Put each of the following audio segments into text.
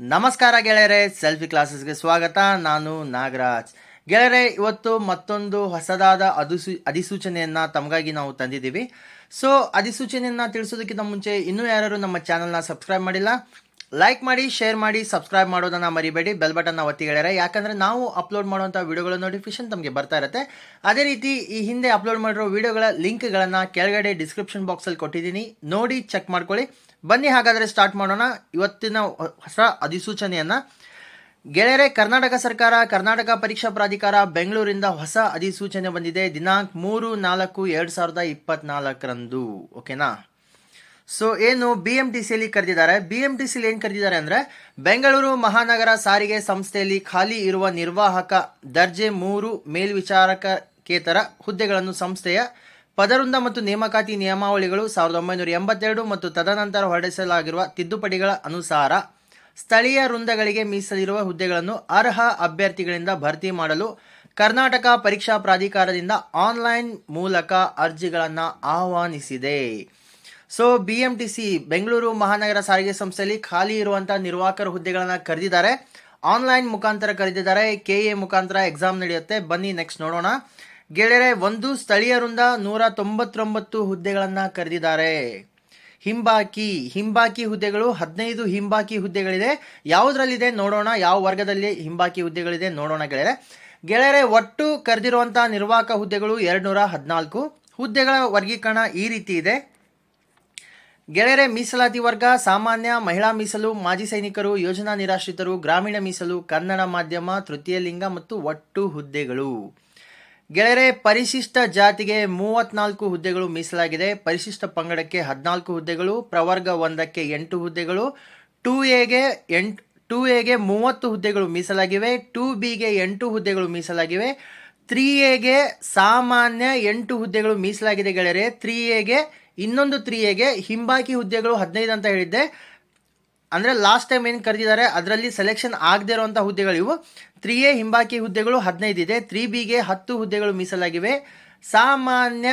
ನಮಸ್ಕಾರ ಗೆಳೆಯರೆ, ಸೆಲ್ಫಿ ಕ್ಲಾಸಸ್ಗೆ ಸ್ವಾಗತ. ನಾನು ನಾಗರಾಜ್. ಗೆಳೆಯರೆ, ಇವತ್ತು ಮತ್ತೊಂದು ಹೊಸದಾದ ಅಧಿಸೂ ಅಧಿಸೂಚನೆಯನ್ನು ತಮಗಾಗಿ ನಾವು ತಂದಿದ್ದೀವಿ. ಸೊ ಅಧಿಸೂಚನೆಯನ್ನು ತಿಳಿಸೋದಕ್ಕಿಂತ ಮುಂಚೆ ಇನ್ನೂ ಯಾರು ನಮ್ಮ ಚಾನಲ್ನ ಸಬ್ಸ್ಕ್ರೈಬ್ ಮಾಡಿಲ್ಲ? ಲೈಕ್ ಮಾಡಿ ಶೇರ್ ಮಾಡಿ ಸಬ್ಸ್ಕ್ರೈಬ್ ಮಾಡೋದನ್ನು ಮರಿಬೇಡಿ. ಬೆಲ್ ಬಟನ್ನ ಒತ್ತಿ ಗೆಳೆಯರೆ. ಯಾಕಂದರೆ ನಾವು ಅಪ್ಲೋಡ್ ಮಾಡುವಂಥ ವೀಡಿಯೋಗಳ ನೋಟಿಫಿಕೇಶನ್ ತಮಗೆ ಬರ್ತಾ ಇರುತ್ತೆ. ಅದೇ ರೀತಿ ಈ ಹಿಂದೆ ಅಪ್ಲೋಡ್ ಮಾಡಿರೋ ವೀಡಿಯೋಗಳ ಲಿಂಕ್ಗಳನ್ನು ಕೆಳಗಡೆ ಡಿಸ್ಕ್ರಿಪ್ಷನ್ ಬಾಕ್ಸಲ್ಲಿ ಕೊಟ್ಟಿದ್ದೀನಿ. ನೋಡಿ ಚೆಕ್ ಮಾಡ್ಕೊಳ್ಳಿ. ಬನ್ನಿ ಹಾಗಾದರೆ ಸ್ಟಾರ್ಟ್ ಮಾಡೋಣ. ಇವತ್ತಿನ ಹೊಸ ಅಧಿಸೂಚನೆಯನ್ನು. ಗೆಳೆಯರೆ, ಕರ್ನಾಟಕ ಸರ್ಕಾರ, ಕರ್ನಾಟಕ ಪರೀಕ್ಷಾ ಪ್ರಾಧಿಕಾರ ಬೆಂಗಳೂರಿಂದ ಹೊಸ ಅಧಿಸೂಚನೆ ಬಂದಿದೆ. ದಿನಾಂಕ ಮೂರು, ನಾಲ್ಕು, ಎರಡು ಸಾವಿರದ ಇಪ್ಪತ್ನಾಲ್ಕರಂದು. ಓಕೆನಾ? ಸೊ ಏನು ಬಿ ಎಂ ಟಿ ಸಿಯಲ್ಲಿ ಕರೆದಿದ್ದಾರೆ? ಬಿ ಎಂ ಟಿ ಸಿಲಿ ಏನು ಕರೆದಿದ್ದಾರೆ ಅಂದರೆ, ಬೆಂಗಳೂರು ಮಹಾನಗರ ಸಾರಿಗೆ ಸಂಸ್ಥೆಯಲ್ಲಿ ಖಾಲಿ ಇರುವ ನಿರ್ವಾಹಕ ದರ್ಜೆ ಮೂರು ಮೇಲ್ವಿಚಾರಕೇತರ ಹುದ್ದೆಗಳನ್ನು ಸಂಸ್ಥೆಯ ಪದವೃಂದ ಮತ್ತು ನೇಮಕಾತಿ ನಿಯಮಾವಳಿಗಳು ಸಾವಿರದ ಒಂಬೈನೂರ ಎಂಬತ್ತೆರಡು ಮತ್ತು ತದನಂತರ ಹೊರಡಿಸಲಾಗಿರುವ ತಿದ್ದುಪಡಿಗಳ ಅನುಸಾರ ಸ್ಥಳೀಯ ವೃಂದಗಳಿಗೆ ಮೀಸಲಿರುವ ಹುದ್ದೆಗಳನ್ನು ಅರ್ಹ ಅಭ್ಯರ್ಥಿಗಳಿಂದ ಭರ್ತಿ ಮಾಡಲು ಕರ್ನಾಟಕ ಪರೀಕ್ಷಾ ಪ್ರಾಧಿಕಾರದಿಂದ ಆನ್ಲೈನ್ ಮೂಲಕ ಅರ್ಜಿಗಳನ್ನು ಆಹ್ವಾನಿಸಿದೆ. So B M T C Bengaluru ಮಹಾನಗರ ಸಾರಿಗೆ ಸಂಸ್ಥೆಯಲ್ಲಿ ಖಾಲಿ ಇರುವಂಥ ನಿರ್ವಾಹಕರ ಹುದ್ದೆಗಳನ್ನು ಕರೆದಿದ್ದಾರೆ ಆನ್ಲೈನ್ ಮುಖಾಂತರ ಕರೆದಿದ್ದಾರೆ ಕೆ ಎ ಮುಖಾಂತರ ಎಕ್ಸಾಮ್ ನಡೆಯುತ್ತೆ. ಬನ್ನಿ, ನೆಕ್ಸ್ಟ್ ನೋಡೋಣ. ಗೆಳೆಯರೆ, ಒಂದು ಸ್ಥಳೀಯ ವೃಂದ ನೂರ ತೊಂಬತ್ತೊಂಬತ್ತು ಹುದ್ದೆಗಳನ್ನು ಕರೆದಿದ್ದಾರೆ. ಹಿಂಬಾಕಿ ಹಿಂಬಾಕಿ ಹುದ್ದೆಗಳು, ಹದಿನೈದು ಹಿಂಬಾಕಿ ಹುದ್ದೆಗಳಿದೆ. ಯಾವುದರಲ್ಲಿದೆ ನೋಡೋಣ, ಯಾವ ವರ್ಗದಲ್ಲಿ ಹಿಂಬಾಕಿ ಹುದ್ದೆಗಳಿದೆ ನೋಡೋಣ ಗೆಳೆಯರೆ. ಗೆಳೆಯರೆ, ಒಟ್ಟು ಕರೆದಿರುವಂಥ ನಿರ್ವಾಹಕ ಹುದ್ದೆಗಳು ಎರಡು ನೂರ ಹದಿನಾಲ್ಕು. ಹುದ್ದೆಗಳ ವರ್ಗೀಕರಣ ಈ ರೀತಿ ಇದೆ. ಗೆಳೆಯರೆ, ಮೀಸಲಾತಿ ವರ್ಗ, ಸಾಮಾನ್ಯ, ಮಹಿಳಾ ಮೀಸಲು, ಮಾಜಿ ಸೈನಿಕರು, ಯೋಜನಾ ನಿರಾಶ್ರಿತರು, ಗ್ರಾಮೀಣ ಮೀಸಲು, ಕನ್ನಡ ಮಾಧ್ಯಮ, ತೃತೀಯ ಲಿಂಗ ಮತ್ತು ಒಟ್ಟು ಹುದ್ದೆಗಳು. ಗೆಳೆಯರೆ, ಪರಿಶಿಷ್ಟ ಜಾತಿಗೆ ಮೂವತ್ನಾಲ್ಕು ಹುದ್ದೆಗಳು ಮೀಸಲಾಗಿದೆ. ಪರಿಶಿಷ್ಟ ಪಂಗಡಕ್ಕೆ ಹದಿನಾಲ್ಕು ಹುದ್ದೆಗಳು, ಪ್ರವರ್ಗ ಒಂದಕ್ಕೆ ಎಂಟು ಹುದ್ದೆಗಳು, ಟೂ ಎಗೆ ಎಂಟು, ಟೂ ಎಗೆ ಮೂವತ್ತು ಹುದ್ದೆಗಳು ಮೀಸಲಾಗಿವೆ, ಟೂ ಬಿಗೆ ಎಂಟು ಹುದ್ದೆಗಳು ಮೀಸಲಾಗಿವೆ, ತ್ರೀ ಎಗೆ ಸಾಮಾನ್ಯ ಎಂಟು ಹುದ್ದೆಗಳು ಮೀಸಲಾಗಿದೆ ಗೆಳೆಯರೆ. ತ್ರೀ ಎಗೆ ಇನ್ನೊಂದು ತ್ರೀ ಎಗೆ ಹಿಂಬಾಕಿ ಹುದ್ದೆಗಳು ಹದಿನೈದು ಅಂತ ಹೇಳಿದ್ದೆ. ಅಂದರೆ ಲಾಸ್ಟ್ ಟೈಮ್ ಏನು ಕರೆದಿದ್ದಾರೆ? ಅದರಲ್ಲಿ ಸೆಲೆಕ್ಷನ್ ಆಗದೇ ಇರುವಂಥ ಹುದ್ದೆಗಳು ಇವು. ತ್ರೀ ಎ ಹಿಂಬಾಕಿ ಹುದ್ದೆಗಳು ಹದಿನೈದು ಇದೆ. ತ್ರೀ ಬಿಗೆ ಹತ್ತು ಹುದ್ದೆಗಳು ಮೀಸಲಾಗಿವೆ. ಸಾಮಾನ್ಯ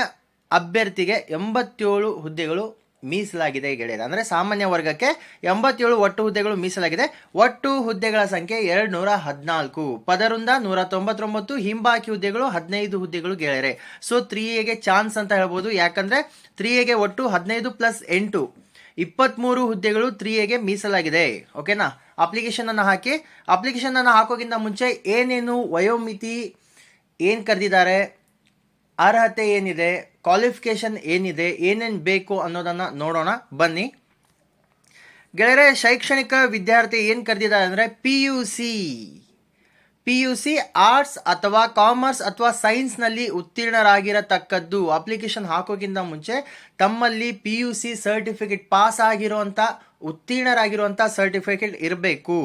ಅಭ್ಯರ್ಥಿಗೆ ಎಂಬತ್ತೇಳು ಹುದ್ದೆಗಳು ಮೀಸಲಾಗಿದೆ ಗೆಳೆಯರ. ಅಂದರೆ ಸಾಮಾನ್ಯ ವರ್ಗಕ್ಕೆ ಎಂಬತ್ತೇಳು ಒಟ್ಟು ಹುದ್ದೆಗಳು ಮೀಸಲಾಗಿದೆ. ಒಟ್ಟು ಹುದ್ದೆಗಳ ಸಂಖ್ಯೆ ಎರಡು ನೂರ ಹದಿನಾಲ್ಕು. ಪದರಿಂದ ನೂರ ತೊಂಬತ್ತೊಂಬತ್ತು, ಹಿಂಬಾಕಿ ಹುದ್ದೆಗಳು ಹದಿನೈದು ಹುದ್ದೆಗಳು ಗೆಳೆಯರೆ. ಸೊ ತ್ರೀ ಎಗೆ ಚಾನ್ಸ್ ಅಂತ ಹೇಳ್ಬೋದು. ಯಾಕಂದರೆ ತ್ರೀ ಎಗೆ ಒಟ್ಟು ಹದಿನೈದು ಪ್ಲಸ್ ಎಂಟು. ಇಪ್ಪತ್ತ್ಮೂರು ಹುದ್ದೆಗಳು ತ್ರೀ ಎಗೆ ಮೀಸಲಾಗಿದೆ. ಓಕೆನಾ? ಅಪ್ಲಿಕೇಶನ್ ಅನ್ನು ಹಾಕಿ. ಅಪ್ಲಿಕೇಶನ್ ಅನ್ನು ಹಾಕೋಕ್ಕಿಂತ ಮುಂಚೆ ಏನೇನು ವಯೋಮಿತಿ ಏನು ಕರೆದಿದ್ದಾರೆ, ಅರ್ಹತೆ ಏನಿದೆ ಕ್ವಾಲಿಫಿಕೇಷನ್ ಏನಿದೆ, ಏನೇನು ಬೇಕು ಅನ್ನೋದನ್ನು ನೋಡೋಣ. ಬನ್ನಿ. ಗೆಳೆಯರೆ, ಶೈಕ್ಷಣಿಕ ವಿದ್ಯಾರ್ಥಿ ಏನು ಕರೆದಿದ್ದಾರೆ ಅಂದರೆ P U C P U C arts ಅಥವಾ ಕಾಮರ್ಸ್ ಅಥವಾ ಸೈನ್ಸ್ನಲ್ಲಿ ಉತ್ತೀರ್ಣರಾಗಿರತಕ್ಕದ್ದು. ಅಪ್ಲಿಕೇಶನ್ ಹಾಕೋಕ್ಕಿಂತ ಮುಂಚೆ ತಮ್ಮಲ್ಲಿ P U C certificate pass ಆಗಿರುವಂಥ ಉತ್ತೀರ್ಣರಾಗಿರುವಂಥ ಸರ್ಟಿಫಿಕೇಟ್ ಇರಬೇಕು.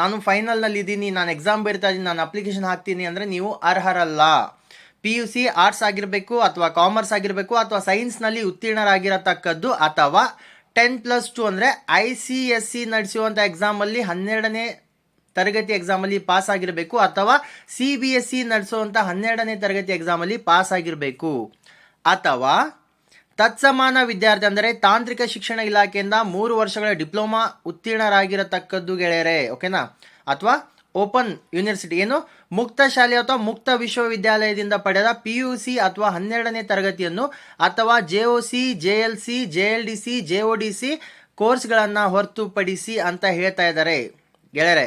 ನಾನು ಫೈನಲ್ನಲ್ಲಿ ಇದ್ದೀನಿ, ನಾನು ಎಕ್ಸಾಮ್ ಬರ್ತಾ ಇದ್ದೀನಿ, ನಾನು ಅಪ್ಲಿಕೇಶನ್ ಹಾಕ್ತೀನಿ ಅಂದರೆ ನೀವು ಅರ್ಹರಲ್ಲ. ಪಿ ಯು ಸಿ ಆರ್ಟ್ಸ್ ಆಗಿರಬೇಕು ಅಥವಾ ಕಾಮರ್ಸ್ ಆಗಿರಬೇಕು ಅಥವಾ ಸೈನ್ಸ್ನಲ್ಲಿ ಉತ್ತೀರ್ಣರಾಗಿರತಕ್ಕದ್ದು ಅಥವಾ ಟೆನ್ ಪ್ಲಸ್ ಟು ಅಂದರೆ ಐ ಸಿ ಎಸ್ ಸಿ ನಡೆಸುವಂಥ ಎಕ್ಸಾಮಲ್ಲಿ ಹನ್ನೆರಡನೇ ತರಗತಿ ಎಕ್ಸಾಮಲ್ಲಿ ಪಾಸ್ ಆಗಿರಬೇಕು ಅಥವಾ ಸಿ ಬಿ ಎಸ್ ಸಿ ನಡೆಸುವಂಥ ಹನ್ನೆರಡನೇ ತರಗತಿ ಎಕ್ಸಾಮಲ್ಲಿ ಪಾಸ್ ಆಗಿರಬೇಕು. ಅಥವಾ ತತ್ಸಮಾನ ವಿದ್ಯಾರ್ಥಿ ಅಂದರೆ ತಾಂತ್ರಿಕ ಶಿಕ್ಷಣ ಇಲಾಖೆಯಿಂದ ಮೂರು ವರ್ಷಗಳ ಡಿಪ್ಲೊಮಾ ಉತ್ತೀರ್ಣರಾಗಿರತಕ್ಕದ್ದು ಗೆಳೆಯರೆ ಓಕೆನಾ ಅಥವಾ ಓಪನ್ ಯೂನಿವರ್ಸಿಟಿ, ಏನು? ಮುಕ್ತ ಶಾಲೆ ಅಥವಾ ಮುಕ್ತ ವಿಶ್ವವಿದ್ಯಾಲಯದಿಂದ ಪಡೆದ ಪಿ ಯು ಸಿ ಅಥವಾ ಹನ್ನೆರಡನೇ ತರಗತಿಯನ್ನು ಅಥವಾ J O C J L C J L D C J O D C ಕೋರ್ಸ್ಗಳನ್ನು ಹೊರತುಪಡಿಸಿ ಅಂತ ಹೇಳ್ತಾ ಇದ್ದಾರೆ. ಗೆಳೆಯರೆ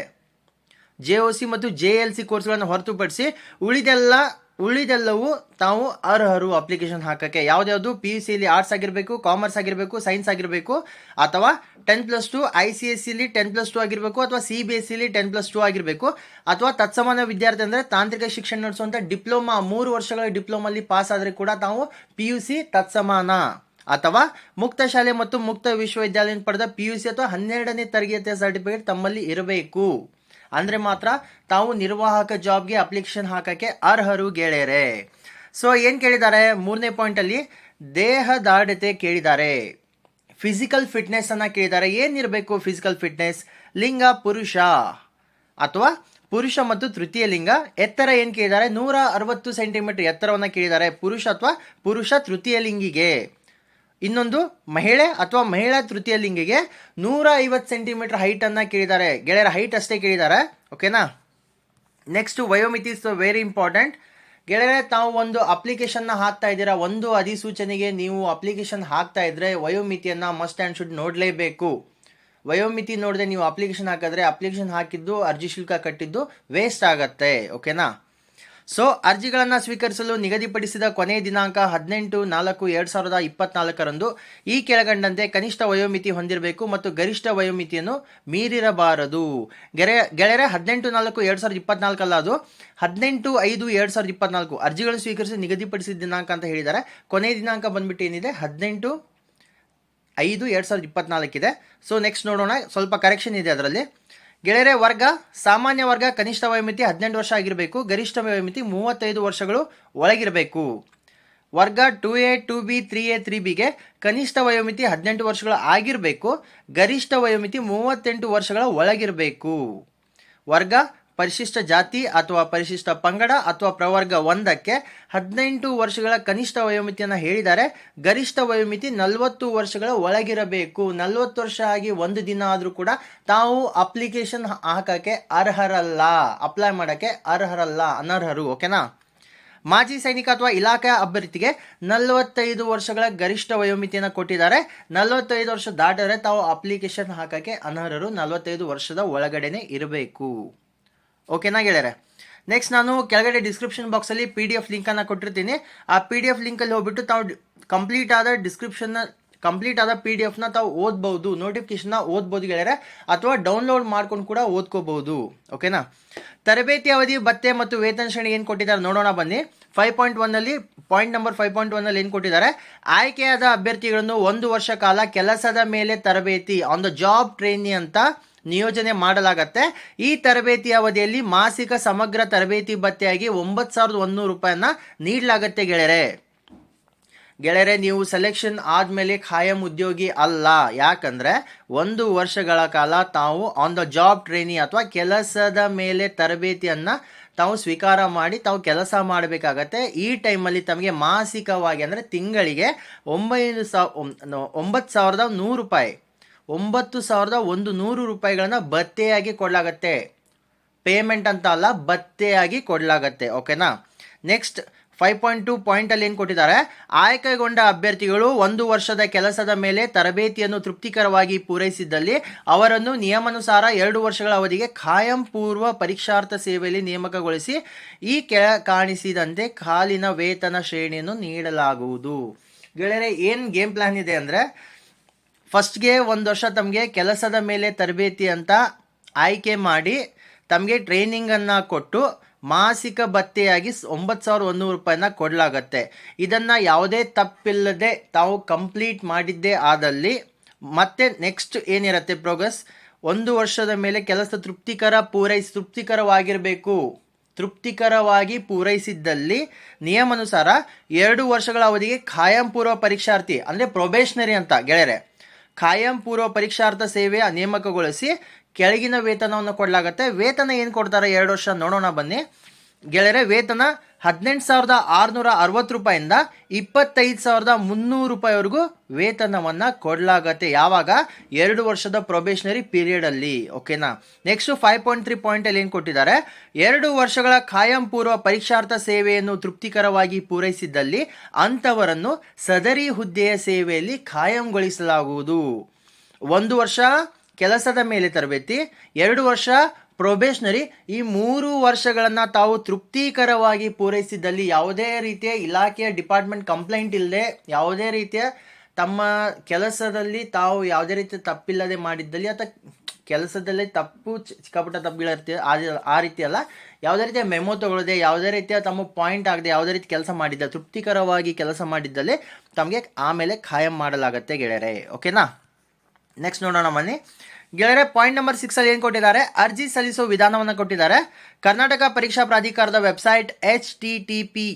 ಜೆ ಒ ಸಿ ಮತ್ತು ಜೆ ಎಲ್ ಸಿ ಕೋರ್ಸ್ಗಳನ್ನು ಹೊರತುಪಡಿಸಿ ಉಳಿದೆಲ್ಲ, ಉಳಿದೆಲ್ಲವೂ ತಾವು ಅರ್ಹರು ಅಪ್ಲಿಕೇಶನ್ ಹಾಕೋಕ್ಕೆ. ಯಾವುದ್ಯಾವುದು? ಪಿ ಯು ಸಿಲಿ ಆರ್ಟ್ಸ್ ಆಗಿರಬೇಕು ಕಾಮರ್ಸ್ ಆಗಿರಬೇಕು ಸೈನ್ಸ್ ಆಗಿರಬೇಕು, ಅಥವಾ ten plus two I C S ಸಿಲಿ ten plus two ಆಗಿರಬೇಕು, ಅಥವಾ ಸಿ ಬಿ ಎಸ್ ಸಿಲಿ ಟೆನ್ ಪ್ಲಸ್ ಟು ಆಗಿರಬೇಕು, ಅಥವಾ ತತ್ಸಮಾನ ವಿದ್ಯಾರ್ಥಿ ಅಂದರೆ ತಾಂತ್ರಿಕ ಶಿಕ್ಷಣ ನಡೆಸುವಂಥ ಡಿಪ್ಲೊಮಾ, ಮೂರು ವರ್ಷಗಳ ಡಿಪ್ಲೊಮಲ್ಲಿ ಪಾಸ್ ಆದರೆ ಕೂಡ ತಾವು ಪಿ ಯು ಸಿ ತತ್ಸಮಾನ. ಅಥವಾ ಮುಕ್ತ ಶಾಲೆ ಮತ್ತು ಮುಕ್ತ ವಿಶ್ವವಿದ್ಯಾಲಯ ಪಡೆದ ಪಿ ಯು ಸಿ ಅಥವಾ ಹನ್ನೆರಡನೇ ತರಗತಿಯ ಸರ್ಟಿಫಿಕೇಟ್ ತಮ್ಮಲ್ಲಿ ಇರಬೇಕು. ಅಂದರೆ ಮಾತ್ರ ತಾವು ನಿರ್ವಾಹಕ ಜಾಬ್ಗೆ ಅಪ್ಲಿಕೇಶನ್ ಹಾಕೋಕ್ಕೆ ಅರ್ಹರು ಗೆಳೆಯರೆ. ಸೊ ಏನು ಕೇಳಿದ್ದಾರೆ? ಮೂರನೇ ಪಾಯಿಂಟಲ್ಲಿ ದೇಹದಾಢ್ಯತೆ ಕೇಳಿದ್ದಾರೆ. ಫಿಸಿಕಲ್ ಫಿಟ್ನೆಸ್ಸನ್ನು ಕೇಳಿದ್ದಾರೆ. ಏನಿರಬೇಕು ಫಿಸಿಕಲ್ ಫಿಟ್ನೆಸ್ ಲಿಂಗ, ಪುರುಷ. ಅಥವಾ ಪುರುಷ ಮತ್ತು ತೃತೀಯ ಲಿಂಗ? ಎತ್ತರ ಏನು ಕೇಳಿದ್ದಾರೆ? ನೂರ ಅರವತ್ತು ಸೆಂಟಿಮೀಟರ್ ಎತ್ತರವನ್ನು ಕೇಳಿದ್ದಾರೆ. ಪುರುಷ ಅಥವಾ ಪುರುಷ ತೃತೀಯ ಲಿಂಗಿಗೆ. ಇನ್ನೊಂದು ಮಹಿಳೆ ಅಥವಾ ಮಹಿಳಾ ತೃತೀಯ ಲಿಂಗಿಗೆ ನೂರ ಐವತ್ತು ಸೆಂಟಿಮೀಟರ್ ಹೈಟನ್ನು ಕೇಳಿದ್ದಾರೆ. ಗೆಳೆಯರ ಹೈಟ್ ಅಷ್ಟೇ ಕೇಳಿದ್ದಾರೆ. ಓಕೆನಾ ನೆಕ್ಸ್ಟ್ ವಯೋಮಿತಿ ಇಸ್ ವೆರಿ ಇಂಪಾರ್ಟೆಂಟ್ ಗೆಳೆಯರೆ, ತಾವು ಒಂದು ಅಪ್ಲಿಕೇಶನ್ನ ಹಾಕ್ತಾ ಇದ್ದೀರಾ? ಒಂದು ಅಧಿಸೂಚನೆಗೆ ನೀವು ಅಪ್ಲಿಕೇಶನ್ ಹಾಕ್ತಾ ಇದ್ದರೆ ವಯೋಮಿತಿಯನ್ನು ಮಸ್ಟ್ ಆ್ಯಂಡ್ ಶುಡ್ ನೋಡಲೇಬೇಕು. ವಯೋಮಿತಿ ನೋಡದೆ ನೀವು ಅಪ್ಲಿಕೇಶನ್ ಹಾಕಿದ್ರೆ ಅಪ್ಲಿಕೇಶನ್ ಹಾಕಿದ್ದು ಅರ್ಜಿ ಶುಲ್ಕ ಕಟ್ಟಿದ್ದು ವೇಸ್ಟ್ ಆಗತ್ತೆ. ಓಕೆನಾ ಸೊ ಅರ್ಜಿಗಳನ್ನು ಸ್ವೀಕರಿಸಲು ನಿಗದಿಪಡಿಸಿದ ಕೊನೆಯ ದಿನಾಂಕ ಹದಿನೆಂಟು ನಾಲ್ಕು ಎರಡು ಸಾವಿರದ ಇಪ್ಪತ್ನಾಲ್ಕರಂದು ಈ ಕೆಳಗಂಡಂತೆ ಕನಿಷ್ಠ ವಯೋಮಿತಿ ಹೊಂದಿರಬೇಕು ಮತ್ತು ಗರಿಷ್ಠ ವಯೋಮಿತಿಯನ್ನು ಮೀರಿರಬಾರದು. ಗೆರೆ, ಗೆಳೆಯರೆ, ಹದಿನೆಂಟು ನಾಲ್ಕು ಎರಡು ಸಾವಿರದ ಇಪ್ಪತ್ನಾಲ್ಕಲ್ಲ ಅದು? ಹದಿನೆಂಟು ಐದು ಎರಡು ಸಾವಿರದ ಇಪ್ಪತ್ನಾಲ್ಕು ಅರ್ಜಿಗಳನ್ನು ಸ್ವೀಕರಿಸಿ ನಿಗದಿಪಡಿಸಿದ ದಿನಾಂಕ ಅಂತ ಹೇಳಿದ್ದಾರೆ ಕೊನೆಯ ದಿನಾಂಕ ಬಂದ್ಬಿಟ್ಟು ಏನಿದೆ? ಹದಿನೆಂಟು ಐದು ಎರಡು ಸಾವಿರದ ಇಪ್ಪತ್ನಾಲ್ಕಿದೆ. ಸೊ ನೆಕ್ಸ್ಟ್ ನೋಡೋಣ. ಸ್ವಲ್ಪ ಕರೆಕ್ಷನ್ ಇದೆ ಅದರಲ್ಲಿ. ಗೆಳೆಯರೆ, ವರ್ಗ, ಸಾಮಾನ್ಯ ವರ್ಗ, ಕನಿಷ್ಠ ವಯೋಮಿತಿ ಹದಿನೆಂಟು ವರ್ಷ ಆಗಿರಬೇಕು, ಗರಿಷ್ಠ ವಯೋಮಿತಿ ಮೂವತ್ತೈದು ವರ್ಷಗಳು ಒಳಗಿರಬೇಕು. ವರ್ಗ two A, two B, three A, three ಬಿಗೆ ಕನಿಷ್ಠ ವಯೋಮಿತಿ ಹದಿನೆಂಟು ವರ್ಷಗಳು ಆಗಿರಬೇಕು, ಗರಿಷ್ಠ ವಯೋಮಿತಿ ಮೂವತ್ತೆಂಟು ವರ್ಷಗಳ ಒಳಗಿರಬೇಕು. ವರ್ಗ ಪರಿಶಿಷ್ಟ ಜಾತಿ ಅಥವಾ ಪರಿಶಿಷ್ಟ ಪಂಗಡ ಅಥವಾ ಪ್ರವರ್ಗ ಒಂದಕ್ಕೆ ಹದಿನೆಂಟು ವರ್ಷಗಳ ಕನಿಷ್ಠ ವಯೋಮಿತಿಯನ್ನು ಹೇಳಿದ್ದಾರೆ. ಗರಿಷ್ಠ ವಯೋಮಿತಿ ನಲವತ್ತು ವರ್ಷಗಳ ಒಳಗಿರಬೇಕು. ನಲವತ್ತು ವರ್ಷ ಆಗಿ ಒಂದು ದಿನ ಆದರೂ ಕೂಡ ತಾವು ಅಪ್ಲಿಕೇಶನ್ ಹಾಕೋಕ್ಕೆ ಅರ್ಹರಲ್ಲ. ಅಪ್ಲೈ ಮಾಡೋಕ್ಕೆ ಅರ್ಹರಲ್ಲ, ಅನರ್ಹರು, ಓಕೆನಾ? ಮಾಜಿ ಸೈನಿಕ ಅಥವಾ ಇಲಾಖೆ ಅಭ್ಯರ್ಥಿಗೆ ನಲವತ್ತೈದು ವರ್ಷಗಳ ಗರಿಷ್ಠ ವಯೋಮಿತಿಯನ್ನು ಕೊಟ್ಟಿದ್ದಾರೆ. ನಲವತ್ತೈದು ವರ್ಷ ದಾಟರೆ ತಾವು ಅಪ್ಲಿಕೇಶನ್ ಹಾಕೋಕ್ಕೆ ಅನರ್ಹರು. ನಲವತ್ತೈದು ವರ್ಷದ ಒಳಗಡೆನೆ ಇರಬೇಕು. ಓಕೆನಾ ಗೆಳೆಯರೆ ನೆಕ್ಸ್ಟ್ ನಾನು ಕೆಳಗಡೆ ಡಿಸ್ಕ್ರಿಪ್ಷನ್ ಬಾಕ್ಸಲ್ಲಿ ಪಿ ಡಿ ಎಫ್ ಲಿಂಕನ್ನು ಕೊಟ್ಟಿರ್ತೀನಿ. ಆ ಪಿ ಡಿ ಎಫ್ ಲಿಂಕಲ್ಲಿ ಹೋಗ್ಬಿಟ್ಟು ತಾವು ಕಂಪ್ಲೀಟ್ ಆದ ಡಿಸ್ಕ್ರಿಪ್ಷನ್ನ ಕಂಪ್ಲೀಟ್ ಆದ ಪಿ ಡಿ ಎಫ್ನ ತಾವು ಓದ್ಬೋದು ನೋಟಿಫಿಕೇಶನ್ನ ಓದ್ಬೋದು ಗೆಳೆಯರೆ, ಅಥವಾ ಡೌನ್ಲೋಡ್ ಮಾಡ್ಕೊಂಡು ಕೂಡ ಓದ್ಕೋಬಹುದು. ಓಕೆನಾ ತರಬೇತಿ ಅವಧಿ, ಭತ್ತೆ ಮತ್ತು ವೇತನ ಶ್ರೇಣಿ ಏನು ಕೊಟ್ಟಿದ್ದಾರೆ ನೋಡೋಣ ಬನ್ನಿ. ಫೈವ್ ಪಾಯಿಂಟ್ ಒನ್ನಲ್ಲಿ ಪಾಯಿಂಟ್ ನಂಬರ್ ಫೈವ್ ಪಾಯಿಂಟ್ ಒನ್ನಲ್ಲಿ ಏನು ಕೊಟ್ಟಿದ್ದಾರೆ? ಆಯ್ಕೆಯಾದ ಅಭ್ಯರ್ಥಿಗಳನ್ನು ಒಂದು ವರ್ಷ ಕಾಲ ಕೆಲಸದ ಮೇಲೆ ತರಬೇತಿ ಆನ್ ದ ಜಾಬ್ ಟ್ರೈನಿ ಅಂತ ನಿಯೋಜನೆ ಮಾಡಲಾಗತ್ತೆ. ಈ ತರಬೇತಿ ಅವಧಿಯಲ್ಲಿ ಮಾಸಿಕ ಸಮಗ್ರ ತರಬೇತಿ ಭತ್ತೆಯಾಗಿ ಒಂಬತ್ತು ಸಾವಿರದ ಒಂದೂರು ರೂಪಾಯಿನ ನೀಡಲಾಗತ್ತೆ ಗೆಳೆಯರೆ. ಗೆಳೆಯರೆ, ನೀವು ಸೆಲೆಕ್ಷನ್ ಆದಮೇಲೆ ಖಾಯಂ ಉದ್ಯೋಗಿ ಅಲ್ಲ. ಯಾಕಂದರೆ ಒಂದು ವರ್ಷಗಳ ಕಾಲ ತಾವು ಆನ್ ದ ಜಾಬ್ ಟ್ರೈನಿ ಅಥವಾ ಕೆಲಸದ ಮೇಲೆ ತರಬೇತಿಯನ್ನು ತಾವು ಸ್ವೀಕಾರ ಮಾಡಿ ತಾವು ಕೆಲಸ ಮಾಡಬೇಕಾಗತ್ತೆ. ಈ ಟೈಮಲ್ಲಿ ತಮಗೆ ಮಾಸಿಕವಾಗಿ ಅಂದರೆ ತಿಂಗಳಿಗೆ ಒಂಬೈನೂರು ಸಾವಿರ ಒಂಬತ್ತು ಸಾವಿರದ ನೂರು ರೂಪಾಯಿ. ಒಂಬತ್ತು ಸಾವಿರದ ಒಂದು ನೂರು ರೂಪಾಯಿಗಳನ್ನ ಭತ್ತೆಯಾಗಿ ಕೊಡಲಾಗತ್ತೆ. ಪೇಮೆಂಟ್ ಅಂತ ಅಲ್ಲ ಭತ್ತೆಯಾಗಿ ಕೊಡಲಾಗತ್ತೆ, ಓಕೆನಾ? ನೆಕ್ಸ್ಟ್ ಫೈವ್ ಪಾಯಿಂಟ್ ಟು ಪಾಯಿಂಟಲ್ಲಿ ಏನು ಕೊಟ್ಟಿದ್ದಾರೆ? ಆಯ್ಕೆಗೊಂಡ ಅಭ್ಯರ್ಥಿಗಳು ಒಂದು ವರ್ಷದ ಕೆಲಸದ ಮೇಲೆ ತರಬೇತಿಯನ್ನು ತೃಪ್ತಿಕರವಾಗಿ ಪೂರೈಸಿದ್ದಲ್ಲಿ ಅವರನ್ನು ನಿಯಮಾನುಸಾರ ಎರಡು ವರ್ಷಗಳ ಅವಧಿಗೆ ಖಾಯಂ ಪೂರ್ವ ಪರೀಕ್ಷಾರ್ಥ ಸೇವೆಯಲ್ಲಿ ನೇಮಕಗೊಳಿಸಿ ಈ ಕೆಳ ಕಾಣಿಸಿದಂತೆ ಕಾಲಿನ ವೇತನ ಶ್ರೇಣಿಯನ್ನು ನೀಡಲಾಗುವುದು. ಗೆಳೆಯರೆ, ಏನು ಗೇಮ್ ಪ್ಲಾನ್ ಇದೆ ಅಂದರೆ ಫಸ್ಟ್ಗೆ ಒಂದು ವರ್ಷ ತಮಗೆ ಕೆಲಸದ ಮೇಲೆ ತರಬೇತಿ ಅಂತ ಆಯ್ಕೆ ಮಾಡಿ ತಮಗೆ ಟ್ರೈನಿಂಗನ್ನು ಕೊಟ್ಟು ಮಾಸಿಕ ಭತ್ತೆಯಾಗಿ ಒಂಬತ್ತು ಸಾವಿರದ ಒಂದೂರು ರೂಪಾಯಿನ ಕೊಡಲಾಗತ್ತೆ. ಇದನ್ನು ಯಾವುದೇ ತಪ್ಪಿಲ್ಲದೆ ತಾವು ಕಂಪ್ಲೀಟ್ ಮಾಡಿದ್ದೇ ಆದಲ್ಲಿ ಮತ್ತೆ ನೆಕ್ಸ್ಟ್ ಏನಿರುತ್ತೆ ಪ್ರೋಗ್ರೆಸ್? ಒಂದು ವರ್ಷದ ಮೇಲೆ ಕೆಲಸ ತೃಪ್ತಿಕರ ಪೂರೈಸಿ, ತೃಪ್ತಿಕರವಾಗಿರಬೇಕು. ತೃಪ್ತಿಕರವಾಗಿ ಪೂರೈಸಿದ್ದಲ್ಲಿ ನಿಯಮಾನುಸಾರ ಎರಡು ವರ್ಷಗಳ ಅವಧಿಗೆ ಖಾಯಂ ಪೂರ್ವ ಪರೀಕ್ಷಾರ್ಥಿ, ಅಂದರೆ ಪ್ರೊಬೇಷನರಿ ಅಂತ ಗೆಳೆಯರೆ ಖಾಯಂ ಪೂರ್ವ ಪರೀಕ್ಷಾರ್ಥ ಸೇವೆ ನೇಮಕಗೊಳಿಸಿ ಕೆಳಗಿನ ವೇತನವನ್ನು ಕೊಡಲಾಗುತ್ತೆ. ವೇತನ ಏನು ಕೊಡ್ತಾರೆ? ಎರಡು ವರ್ಷ ನೋಡೋಣ ಬನ್ನಿ. ಗೆಳೆಯರೆ, ವೇತನ ಹದಿನೆಂಟು ಸಾವಿರದ ಆರುನೂರ ಅರವತ್ತು ರೂಪಾಯಿಂದ ಇಪ್ಪತ್ತೈದು ಸಾವಿರದ ಮುನ್ನೂರು ರೂಪಾಯಿವರೆಗೂ ವೇತನವನ್ನು ಕೊಡಲಾಗತ್ತೆ. ಯಾವಾಗ? ಎರಡು ವರ್ಷದ ಪ್ರೊಬೇಷನರಿ ಪೀರಿಯಡಲ್ಲಿ ಓಕೆನಾ ನೆಕ್ಸ್ಟು ಫೈವ್ ಪಾಯಿಂಟ್ ತ್ರೀ ಪಾಯಿಂಟಲ್ಲಿ ಏನು ಕೊಟ್ಟಿದ್ದಾರೆ? ಎರಡು ವರ್ಷಗಳ ಖಾಯಂ ಪೂರ್ವ ಪರೀಕ್ಷಾರ್ಥ ಸೇವೆಯನ್ನು ತೃಪ್ತಿಕರವಾಗಿ ಪೂರೈಸಿದ್ದಲ್ಲಿ ಅಂಥವರನ್ನು ಸದರಿ ಹುದ್ದೆಯ ಸೇವೆಯಲ್ಲಿ ಖಾಯಂಗೊಳಿಸಲಾಗುವುದು. ಒಂದು ವರ್ಷ ಕೆಲಸದ ಮೇಲೆ ತರಬೇತಿ, ಎರಡು ವರ್ಷ ಪ್ರೊಬೇಷನರಿ ಈ ಮೂರು ವರ್ಷಗಳನ್ನು ತಾವು ತೃಪ್ತಿಕರವಾಗಿ ಪೂರೈಸಿದ್ದಲ್ಲಿ ಯಾವುದೇ ರೀತಿಯ ಇಲಾಖೆಯ ಡಿಪಾರ್ಟ್ಮೆಂಟ್ ಕಂಪ್ಲೇಂಟ್ ಇಲ್ಲದೆ ಯಾವುದೇ ರೀತಿಯ ತಮ್ಮ ಕೆಲಸದಲ್ಲಿ ತಾವು ಯಾವುದೇ ರೀತಿಯ ತಪ್ಪಿಲ್ಲದೆ ಮಾಡಿದ್ದಲ್ಲಿ ಅಥವಾ ಕೆಲಸದಲ್ಲೇ ತಪ್ಪು ಚಿಕ್ಕಪುಟ್ಟ ತಪ್ಪುಗಳಿರ್ತೀವಿ ಆ ಆ ರೀತಿ ಅಲ್ಲ. ಯಾವುದೇ ರೀತಿಯ ಮೆಮೊ ತಗೊಳ್ಳದೆ ಯಾವುದೇ ರೀತಿಯ ತಮ್ಮ ಪಾಯಿಂಟ್ ಆಗದೆ ಯಾವುದೇ ರೀತಿ ಕೆಲಸ ಮಾಡಿದ್ದ, ತೃಪ್ತಿಕರವಾಗಿ ಕೆಲಸ ಮಾಡಿದ್ದಲ್ಲಿ ತಮಗೆ ಆಮೇಲೆ ಖಾಯಂ ಮಾಡಲಾಗತ್ತೆ ಗೆಳೆಯರೇ. ಓಕೆನಾ? ನೆಕ್ಸ್ಟ್ ನೋಡೋಣ ಬನ್ನಿ. ಗೆಳೆಯರೆ ಪಾಯಿಂಟ್ ನಂಬರ್ ಸಿಕ್ಸ್ ಅಲ್ಲಿ ಏನು ಕೊಟ್ಟಿದ್ದಾರೆ? ಅರ್ಜಿ ಸಲ್ಲಿಸುವ ವಿಧಾನವನ್ನು ಕೊಟ್ಟಿದ್ದಾರೆ. ಕರ್ನಾಟಕ ಪರೀಕ್ಷಾ ಪ್ರಾಧಿಕಾರದ website H T T P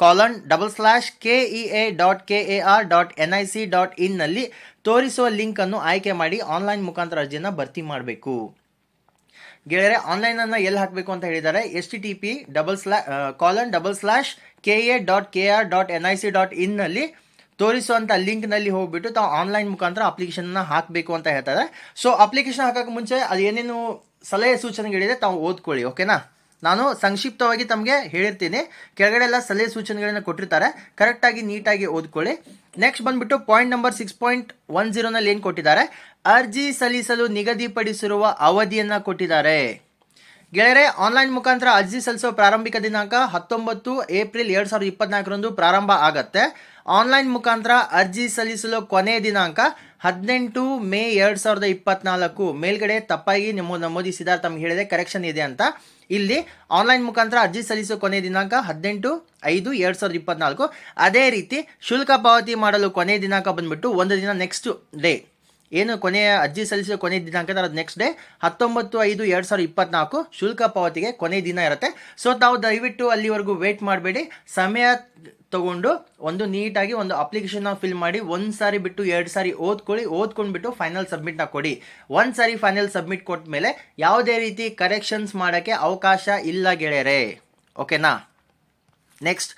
colon double slash K E A dot K A R dot N I C dot ಇನ್ನಲ್ಲಿ ತೋರಿಸುವ ಲಿಂಕನ್ನು ಆಯ್ಕೆ ಮಾಡಿ ಆನ್ಲೈನ್ ಮುಖಾಂತರ ಅರ್ಜಿಯನ್ನು ಭರ್ತಿ ಮಾಡಬೇಕು. ಗೆಳೆಯರೆ ಆನ್ಲೈನನ್ನು ಎಲ್ಲಿ ಹಾಕಬೇಕು ಅಂತ ಹೇಳಿದ್ದಾರೆ? S T T P double slash colon double slash K A dot K R dot N I C dot ಇನ್ನಲ್ಲಿ ತೋರಿಸುವಂಥ ಲಿಂಕ್ನಲ್ಲಿ ಹೋಗ್ಬಿಟ್ಟು ತಾವು ಆನ್ಲೈನ್ ಮುಖಾಂತರ ಅಪ್ಲಿಕೇಶನ್ನ ಹಾಕಬೇಕು ಅಂತ ಹೇಳ್ತಾರೆ. ಸೊ ಅಪ್ಲಿಕೇಶನ್ ಹಾಕೋಕೆ ಮುಂಚೆ ಅದು ಏನೇನು ಸಲಹೆ ಸೂಚನೆಗಳಿದೆ ತಾವು ಓದ್ಕೊಳ್ಳಿ ಓಕೆನಾ ನಾನು ಸಂಕ್ಷಿಪ್ತವಾಗಿ ತಮಗೆ ಹೇಳಿರ್ತೀನಿ. ಕೆಳಗಡೆ ಎಲ್ಲ ಸಲಹೆ ಸೂಚನೆಗಳನ್ನು ಕೊಟ್ಟಿರ್ತಾರೆ. ಕರೆಕ್ಟಾಗಿ ನೀಟಾಗಿ ಓದ್ಕೊಳ್ಳಿ. ನೆಕ್ಸ್ಟ್ ಬಂದ್ಬಿಟ್ಟು point number six point one ಜೀರೋನಲ್ಲಿ ಏನು ಕೊಟ್ಟಿದ್ದಾರೆ? ಅರ್ಜಿ ಸಲ್ಲಿಸಲು ನಿಗದಿಪಡಿಸಿರುವ ಅವಧಿಯನ್ನು ಕೊಟ್ಟಿದ್ದಾರೆ. ಗೆಳೆಯರೆ ಆನ್ಲೈನ್ ಮುಖಾಂತರ ಅರ್ಜಿ ಸಲ್ಲಿಸುವ ಪ್ರಾರಂಭಿಕ ದಿನಾಂಕ ಹತ್ತೊಂಬತ್ತು ಏಪ್ರಿಲ್ ಎರಡು ಸಾವಿರದ ಇಪ್ಪತ್ನಾಲ್ಕರಂದು ಪ್ರಾರಂಭ ಆಗತ್ತೆ. ಆನ್ಲೈನ್ ಮುಖಾಂತರ ಅರ್ಜಿ ಸಲ್ಲಿಸಲು ಕೊನೆಯ ದಿನಾಂಕ ಹದಿನೆಂಟು ಮೇ ಎರಡು ಸಾವಿರದ ಇಪ್ಪತ್ನಾಲ್ಕು. ಮೇಲ್ಗಡೆ ತಪ್ಪಾಗಿ ನಿಮ್ಮ ನಮೂದಿಸಿದ ತಮ್ಗೆ ಹೇಳಿದೆ ಕರೆಕ್ಷನ್ ಇದೆ ಅಂತ. ಇಲ್ಲಿ ಆನ್ಲೈನ್ ಮುಖಾಂತರ ಅರ್ಜಿ ಸಲ್ಲಿಸೋ ಕೊನೆಯ ದಿನಾಂಕ ಹದಿನೆಂಟು ಐದು ಎರಡು ಸಾವಿರದ ಇಪ್ಪತ್ನಾಲ್ಕು. ಅದೇ ರೀತಿ ಶುಲ್ಕ ಪಾವತಿ ಮಾಡಲು ಕೊನೆಯ ದಿನಾಂಕ ಬಂದ್ಬಿಟ್ಟು ಒಂದು ದಿನ ನೆಕ್ಸ್ಟ್ ಡೇ ಏನು ಕೊನೆಯ ಅರ್ಜಿ ಸಲ್ಲಿಸುವ ಕೊನೆಯ ದಿನಾಂಕ ಅದು ನೆಕ್ಸ್ಟ್ ಡೇ ಹತ್ತೊಂಬತ್ತು ಐದು ಎರಡು ಸಾವಿರದ ಇಪ್ಪತ್ನಾಲ್ಕು. ಶುಲ್ಕ ಪಾವತಿಗೆ ಕೊನೆಯ ದಿನ ಇರುತ್ತೆ. ಸೊ ತಾವು ದಯವಿಟ್ಟು ಅಲ್ಲಿವರೆಗೂ ವೇಟ್ ಮಾಡಬೇಡಿ. ಸಮಯ ತಗೊಂಡು ಒಂದು ನೀಟಾಗಿ ಒಂದು ಅಪ್ಲಿಕೇಶನ್ನ ಫಿಲ್ ಮಾಡಿ ಒಂದು ಸಾರಿ ಬಿಟ್ಟು ಎರಡು ಸಾರಿ ಓದ್ಕೊಳ್ಳಿ, ಓದ್ಕೊಂಡ್ಬಿಟ್ಟು ಫೈನಲ್ ಸಬ್ಮಿಟ್ನ ಕೊಡಿ. ಒಂದು ಸಾರಿ ಫೈನಲ್ ಸಬ್ಮಿಟ್ ಕೊಟ್ಟ ಮೇಲೆ ಯಾವುದೇ ರೀತಿ ಕರೆಕ್ಷನ್ಸ್ ಮಾಡೋಕ್ಕೆ ಅವಕಾಶ ಇಲ್ಲ ಗೆಳೆಯರೆ. ಓಕೆನಾ ನೆಕ್ಸ್ಟ್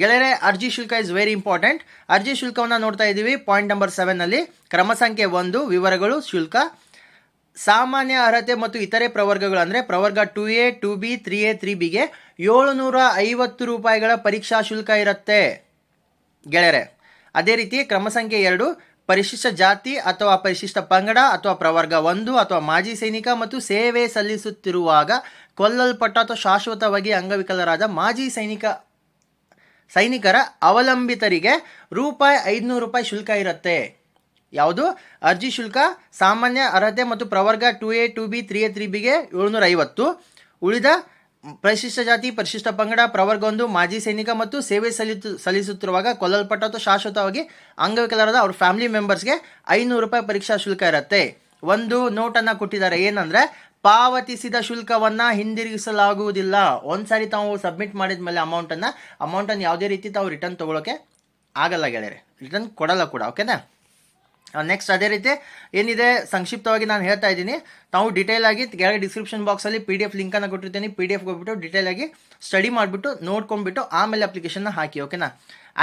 ಗೆಳೆಯರೆ, ಅರ್ಜಿ ಶುಲ್ಕ ಇಸ್ ವೆರಿ ಇಂಪಾರ್ಟೆಂಟ್ ಅರ್ಜಿ ಶುಲ್ಕವನ್ನು ನೋಡ್ತಾ ಇದ್ದೀವಿ. ಪಾಯಿಂಟ್ ನಂಬರ್ ಸೆವೆನಲ್ಲಿ ಕ್ರಮ ಸಂಖ್ಯೆ ಒಂದು, ವಿವರಗಳು, ಶುಲ್ಕ. ಸಾಮಾನ್ಯ ಅರ್ಹತೆ ಮತ್ತು ಇತರೆ ಪ್ರವರ್ಗಗಳು ಅಂದರೆ ಪ್ರವರ್ಗ two A two B three A three ಬಿಗೆ ಏಳುನೂರ ಐವತ್ತು ರೂಪಾಯಿಗಳ ಪರೀಕ್ಷಾ ಶುಲ್ಕ ಇರುತ್ತೆ. ಗೆಳೆಯರೆ, ಅದೇ ರೀತಿ ಕ್ರಮ ಸಂಖ್ಯೆ ಎರಡು, ಪರಿಶಿಷ್ಟ ಜಾತಿ ಅಥವಾ ಪರಿಶಿಷ್ಟ ಪಂಗಡ ಅಥವಾ ಪ್ರವರ್ಗ ಒಂದು ಅಥವಾ ಮಾಜಿ ಸೈನಿಕ ಮತ್ತು ಸೇವೆ ಸಲ್ಲಿಸುತ್ತಿರುವಾಗ ಕೊಲ್ಲಲ್ಪಟ್ಟ ಅಥವಾ ಶಾಶ್ವತವಾಗಿ ಅಂಗವಿಕಲರಾದ ಮಾಜಿ ಸೈನಿಕ, ಸೈನಿಕರ ಅವಲಂಬಿತರಿಗೆ ರೂಪಾಯಿ ಐದುನೂರು ರೂಪಾಯಿ ಶುಲ್ಕ ಇರುತ್ತೆ. ಯಾವುದು? ಅರ್ಜಿ ಶುಲ್ಕ, ಸಾಮಾನ್ಯ ಅರ್ಹತೆ ಮತ್ತು ಪ್ರವರ್ಗ two A two B three A three ಬಿಗೆ ಏಳ್ನೂರ ಐವತ್ತು ಉಳಿದ ಪರಿಶಿಷ್ಟ ಜಾತಿ, ಪರಿಶಿಷ್ಟ ಪಂಗಡ, ಪ್ರವರ್ಗ ಒಂದು, ಮಾಜಿ ಸೈನಿಕ ಮತ್ತು ಸೇವೆ ಸಲ್ಲಿತು, ಸಲ್ಲಿಸುತ್ತಿರುವಾಗ ಕೊಲ್ಲಲ್ಪಟ್ಟ ಅಥವಾ ಶಾಶ್ವತವಾಗಿ ಅಂಗವಿಕಲರಾದ ಅವ್ರ ಫ್ಯಾಮಿಲಿ ಮೆಂಬರ್ಸ್ಗೆ ಐನೂರು ರೂಪಾಯಿ ಪರೀಕ್ಷಾ ಶುಲ್ಕ ಇರುತ್ತೆ. ಒಂದು ನೋಟನ್ನು ಕೊಟ್ಟಿದ್ದಾರೆ. ಏನಂದರೆ, ಪಾವತಿಸಿದ ಶುಲ್ಕವನ್ನು ಹಿಂದಿರುಗಿಸಲಾಗುವುದಿಲ್ಲ. ಒಂದ್ಸಾರಿ ತಾವು ಸಬ್ಮಿಟ್ ಮಾಡಿದ ಮೇಲೆ ಅಮೌಂಟನ್ನು ಅಮೌಂಟನ್ನು ಯಾವುದೇ ರೀತಿ ತಾವು ರಿಟರ್ನ್ ತೊಗೊಳಕ್ಕೆ ಆಗಲ್ಲ ಗೆಳೆಯರೆ. ರಿಟರ್ನ್ ಕೊಡಲ್ಲ ಕೂಡ, ಓಕೆನಾ? ನೆಕ್ಸ್ಟ್ ಅದೇ ರೀತಿ ಏನಿದೆ, ಸಂಕ್ಷಿಪ್ತವಾಗಿ ನಾನು ಹೇಳ್ತಾ ಇದ್ದೀನಿ. ತಾವು ಡೀಟೇಲ್ ಆಗಿ ಕೆಳಗೆ ಡಿಸ್ಕ್ರಿಪ್ಷನ್ ಬಾಕ್ಸಲ್ಲಿ ಪಿ ಡಿ ಎಫ್ ಲಿಂಕನ್ನು ಕೊಟ್ಟಿರ್ತೀನಿ. ಪಿ ಡಿ ಎಫ್ ಹೋಗ್ಬಿಟ್ಟು ಡೀಟೇಲ್ ಆಗಿ ಸ್ಟಡಿ ಮಾಡಿಬಿಟ್ಟು ನೋಡ್ಕೊಂಡ್ಬಿಟ್ಟು ಆಮೇಲೆ ಅಪ್ಲಿಕೇಶನ್ನ ಹಾಕಿ ಓಕೆನಾ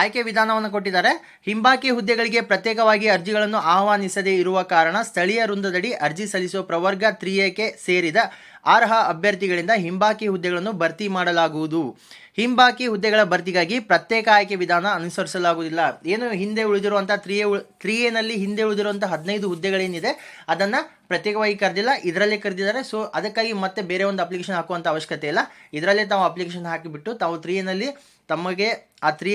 ಆಯ್ಕೆ ವಿಧಾನವನ್ನು ಕೊಟ್ಟಿದ್ದಾರೆ. ಹಿಂಬಾಕಿ ಹುದ್ದೆಗಳಿಗೆ ಪ್ರತ್ಯೇಕವಾಗಿ ಅರ್ಜಿಗಳನ್ನು ಆಹ್ವಾನಿಸದೇ ಇರುವ ಕಾರಣ ಸ್ಥಳೀಯ ವೃಂದದಡಿ ಅರ್ಜಿ ಸಲ್ಲಿಸುವ ಪ್ರವರ್ಗ ತ್ರೀ ಎಕೆ ಸೇರಿದ ಅರ್ಹ ಅಭ್ಯರ್ಥಿಗಳಿಂದ ಹಿಂಬಾಕಿ ಹುದ್ದೆಗಳನ್ನು ಭರ್ತಿ ಮಾಡಲಾಗುವುದು. ಹಿಂಬಾಕಿ ಹುದ್ದೆಗಳ ಭರ್ತಿಗಾಗಿ ಪ್ರತ್ಯೇಕ ಆಯ್ಕೆ ವಿಧಾನ ಅನುಸರಿಸಲಾಗುವುದಿಲ್ಲ. ಏನು ಹಿಂದೆ ಉಳಿದಿರುವಂಥ ತ್ರೀ ತ್ರೀ ಎನಲ್ಲಿ ಹಿಂದೆ ಉಳಿದಿರುವಂಥ ಹದಿನೈದು ಹುದ್ದೆಗಳೇನಿದೆ, ಅದನ್ನು ಪ್ರತ್ಯೇಕವಾಗಿ ಕರೆದಿಲ್ಲ, ಇದರಲ್ಲೇ ಕರೆದಿದ್ದಾರೆ. ಸೊ ಅದಕ್ಕಾಗಿ ಮತ್ತೆ ಬೇರೆ ಒಂದು ಅಪ್ಲಿಕೇಶನ್ ಹಾಕುವಂಥ ಅವಶ್ಯಕತೆ ಇಲ್ಲ. ಇದರಲ್ಲೇ ತಾವು ಅಪ್ಲಿಕೇಶನ್ ಹಾಕಿಬಿಟ್ಟು, ತಾವು ತ್ರೀ ಎನಲ್ಲಿ ತಮಗೆ ಆ ತ್ರೀ